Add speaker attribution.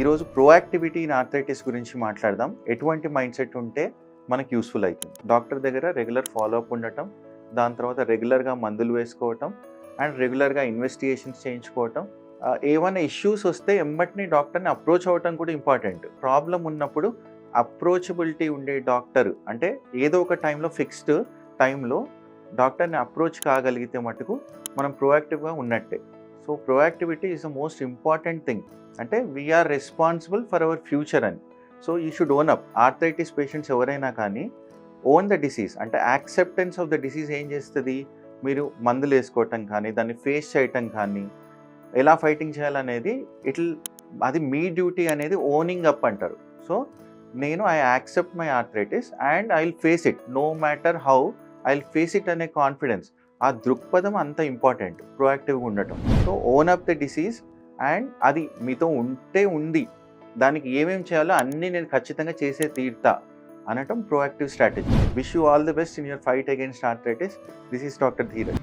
Speaker 1: ఈరోజు proactivity in arthritis గురించి మాట్లాడదాం. ఎటువంటి మైండ్ సెట్ ఉంటే మనకు యూస్ఫుల్ అవుతుంది. డాక్టర్ దగ్గర రెగ్యులర్ ఫాలోఅప్ ఉండటం దాని తర్వాత రెగ్యులర్గా మందులు వేసుకోవటం అండ్ రెగ్యులర్గా ఇన్వెస్టిగేషన్స్ చేయించుకోవటం ఏమైనా ఇష్యూస్ వస్తే ఎమ్మటిని డాక్టర్ని అప్రోచ్ అవ్వటం కూడా ఇంపార్టెంట్ ప్రాబ్లం ఉన్నప్పుడు అప్రోచబిలిటీ ఉండే డాక్టర్ అంటే ఏదో ఒక టైంలో ఫిక్స్డ్ టైంలో డాక్టర్ని అప్రోచ్ కాగలిగితే మటుకు మనం ప్రోయాక్టివ్గా ఉన్నట్టే. So proactivity is the most important thing. అంటే we are responsible for our future అని. So you should own up arthritis patients ఎవరైనా కానీ ఓన్ ద డిసీజ్ అంటే యాక్సెప్టెన్స్ ఆఫ్ ద డిసీజ్ ఏం చేస్తుంది? మీరు మందులు వేసుకోవటం కానీ దాన్ని ఫేస్ చేయటం కానీ ఎలా ఫైటింగ్ చేయాలనేది ఇట్ల్ అది మీ డ్యూటీ అనేది ఓనింగ్ అప్ అంటారు. సో నేను I accept my arthritis and I will face it no matter how I will face it అనే కాన్ఫిడెన్స్ ఆ దృక్పథం అంత ఇంపార్టెంట్ ప్రొయాక్టివ్గా ఉండటం. So own up the disease and అది మీతో ఉంటే ఉంది. దానికి ఏమేమి చేయాలో అన్నీ నేను ఖచ్చితంగా చేసే తీర్తా అనటం proactive strategy wish you all the best in your fight against arthritis this is doctor Dheeraj